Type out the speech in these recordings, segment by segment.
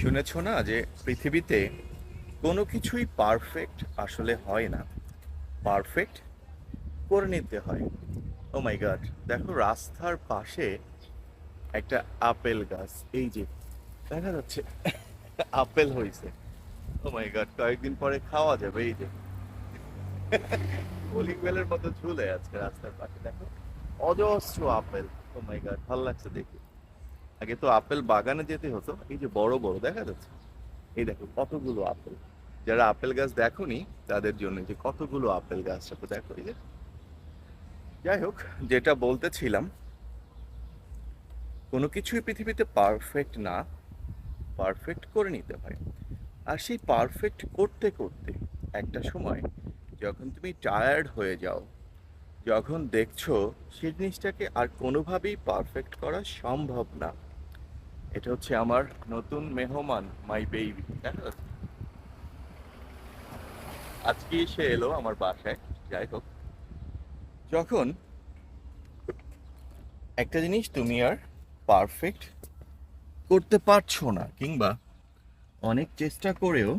শুনেছ না যে পৃথিবীতে কোনো কিছুই পারফেক্ট আসলে হয় না? পারফেক্ট করে নিতে হয়। ও মাই গড দেখো রাস্তার পাশে একটা আপেল গাছ, এই যে দেখা যাচ্ছে আপেল হয়েছে ও মাই গড কয়েকদিন পরে খাওয়া যাবে, এই যে। কলিং বেলের মতো ঝুলে আছে রাস্তার পাশে, দেখো। অজস্র আপেল। ও মাই গড ভালো লাগছে দেখে। আগে তো আপেল বাগানে যেতে হতো, এই যে বড় বড় দেখা যাচ্ছে। এই দেখো, কতগুলো আপেল। যারা আপেল গাছ দেখোনি, তাদের জন্য যে কতগুলো আপেল গাছটা তো দেখো এই যে। যাই হোক, যেটা বলতেছিলাম, কোনো কিছুই পৃথিবীতে পারফেক্ট না পারফেক্ট করে নিতে হয়। আর সেই পারফেক্ট করতে করতে একটা সময়, যখন তুমি টায়ার্ড হয়ে যাও, যখন দেখছ সেই জিনিসটাকে আর কোনোভাবেই পারফেক্ট করা সম্ভব না। এটা হচ্ছে আমার নতুন মেহমান মাই বেবি আজকে সে এলো আমার বাসায়, যাই হোক। যখন একটা জিনিস তুমি আর পারফেক্ট করতে পারছ না, কিংবা অনেক চেষ্টা করেও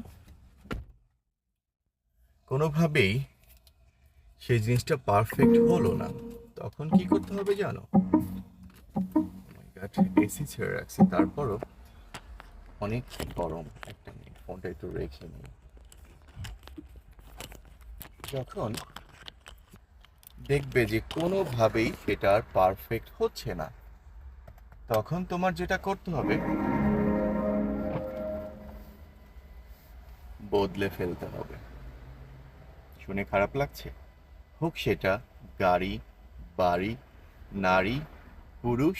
কোনোভাবেই সেই জিনিসটা পারফেক্ট হলো না, তখন কি করতে হবে জানো? ছেড়ে রাখছি, তারপরও অনেক গরম একটা ফোনটা একটু রেখে নিই। যখন দেখবে যে কোনোভাবেই সেটা পারফেক্ট হচ্ছে না, তখন তোমার যেটা করতে হবে, বদলে ফেলতে হবে। শুনে খারাপ লাগছে? হোক সেটা গাড়ি, বাড়ি, নারী, পুরুষ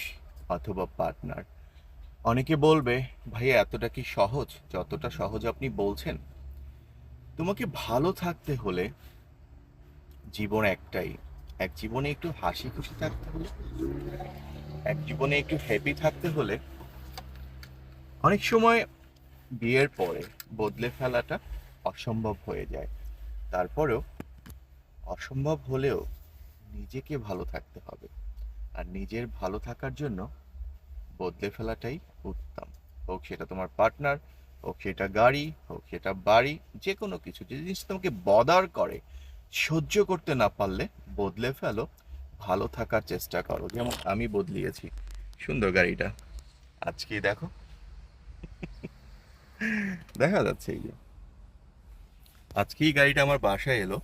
অথবা পার্টনার। অনেকে বলবে, ভাইয়া, এতটা কি সহজ? যতটা সহজ আপনি বলছেন। তোমাকে ভালো থাকতে হলে জীবন একটাই। এক জীবনে একটু হাসি খুশি থাকতে হলে, এক জীবনে একটু হ্যাপি থাকতে হলে অনেক সময় বিয়ের পরে বদলে ফেলাটা অসম্ভব হয়ে যায়। তারপরেও অসম্ভব হলেও নিজেকে ভালো থাকতে হবে। আর নিজের ভালো থাকার জন্য বদলে ফেলাটাই উত্তম। হোক সেটা তোমার পার্টনার, হোক সেটা গাড়ি, হোক সেটা বাড়ি যে কোনো কিছু। যে জিনিস তোমাকে বদার করে, সহ্য করতে না পারলে বদলে ফেলো, ভালো থাকার চেষ্টা করো। যেমন আমি বদলিয়েছি। সুন্দর গাড়িটা। আজকে দেখো। দেখা যাচ্ছে এই যে। আজকেই গাড়িটা আমার বাসায় এলো।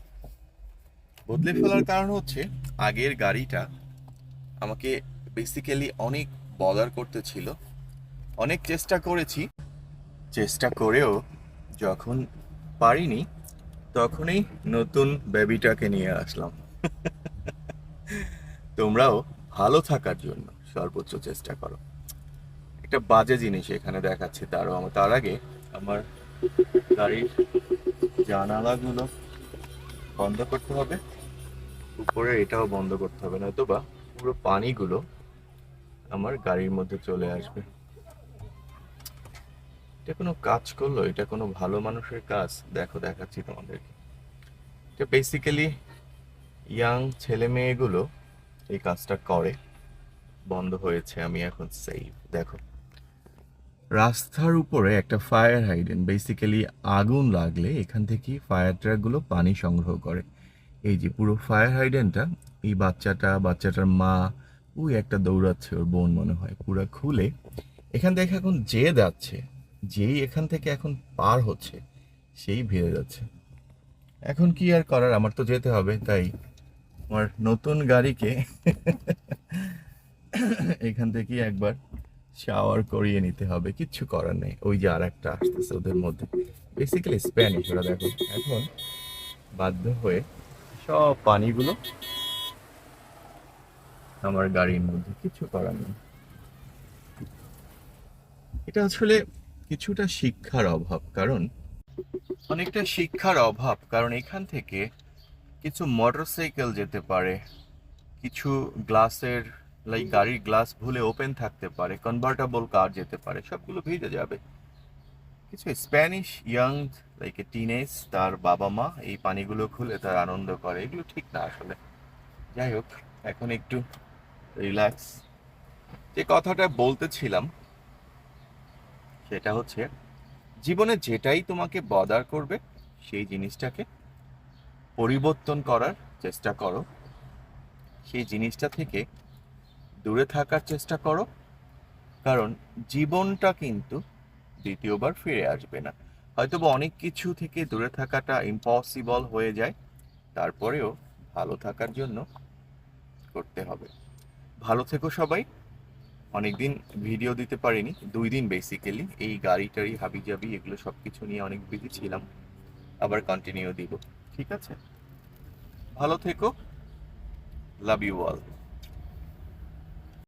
বদলে ফেলার কারণ হচ্ছে, আগের গাড়িটা আমাকে বেসিক্যালি অনেক বদার করতেছিল অনেক চেষ্টা করেছি। চেষ্টা করেও যখন পারিনি, তখনই নতুন বেবিটাকে নিয়ে আসলাম। তোমরাও ভালো থাকার জন্য সর্বোচ্চ চেষ্টা করো। একটা বাজে জিনিস এখানে দেখাচ্ছে তারও আমার। তার আগে আমার গাড়ির জানালাগুলো বন্ধ করতে হবে। উপরে এটাও বন্ধ করতে হবে নয়তো বা পুরো পানিগুলো আমার গাড়ির মধ্যে চলে আসবে। এটা কোনো কাজ করল? এটা কোনো ভালো মানুষের কাজ? দেখো, দেখাচ্ছি তোমাদেরকে। এটা বেসিক্যালি ইয়াং ছেলে মেয়েগুলো এই কাজটা করে। বন্ধ হয়েছে, আমি এখন সেফ দেখো। রাস্তার উপরে একটা ফায়ার হাইডেন বেসিক্যালি আগুন লাগলে এখান থেকে ফায়ার ট্রাকগুলো পানি সংগ্রহ করে। এই যে পুরো ফায়ার হাইডেনটা এই বাচ্চাটা, বাচ্চাটার মা ওই একটা দৌড়াচ্ছে ওর বোন মনে হয়, পুরা খুলে। এখান থেকে এখন যে যাচ্ছে, যেই এখান থেকে এখন পার হচ্ছে, সেই ভিড়ে যাচ্ছে। এখন কি আর করার, আমার তো যেতে হবে, তাই আমার নতুন গাড়িকে এখান থেকে একবার শাওয়ার করিয়ে নিতে হবে, কিচ্ছু করার নেই। ওই যে আর একটা আসতেছে ওদের মধ্যে। বেসিক্যালি স্প্যানিশ ওরা দেখো। এখন বাধ্য হয়ে সব পানিগুলো আমার গাড়ির মধ্যে কিছু করার নেই। এটা আসলে কিছুটা শিক্ষার অভাব কারণ? অনেকটা শিক্ষার অভাব কারণ এখান থেকে কিছু মোটরসাইকেল যেতে পারে কিছু গ্লাসের লাইক গাড়ির গ্লাস ভুলে ওপেন থাকতে পারে কনভার্টেবল কার যেতে পারে সবগুলো ভিজে যাবে। কিছু Spanish young like a teenage তার বাবা মা এই পানিগুলো খুলে তার আনন্দ করে এগুলো ঠিক না আসলে। যাই হোক এখন একটু রিল্যাক্স যে কথাটা বলতেছিলাম, সেটা হচ্ছে, জীবনে যেটাই তোমাকে বদার করবে, সেই জিনিসটাকে পরিবর্তন করার চেষ্টা করো। সেই জিনিসটা থেকে দূরে থাকার চেষ্টা করো। কারণ জীবনটা কিন্তু দ্বিতীয়বার ফিরে আসবে না। হয়তো অনেক কিছু থেকে দূরে থাকাটা ইম্পসিবল হয়ে যায়, তারপরেও ভালো থাকার জন্য করতে হবে। ভালো থেকো সবাই। অনেকদিন ভিডিও দিতে পারিনি, দুই দিন বেসিক্যালি এই গাড়ি টাড়ি, হাবি জাবি, এগুলো সব কিছু নিয়ে অনেক বিজি ছিলাম। আবার কন্টিনিউ দিব, ঠিক আছে? ভালো থেকো। Love you all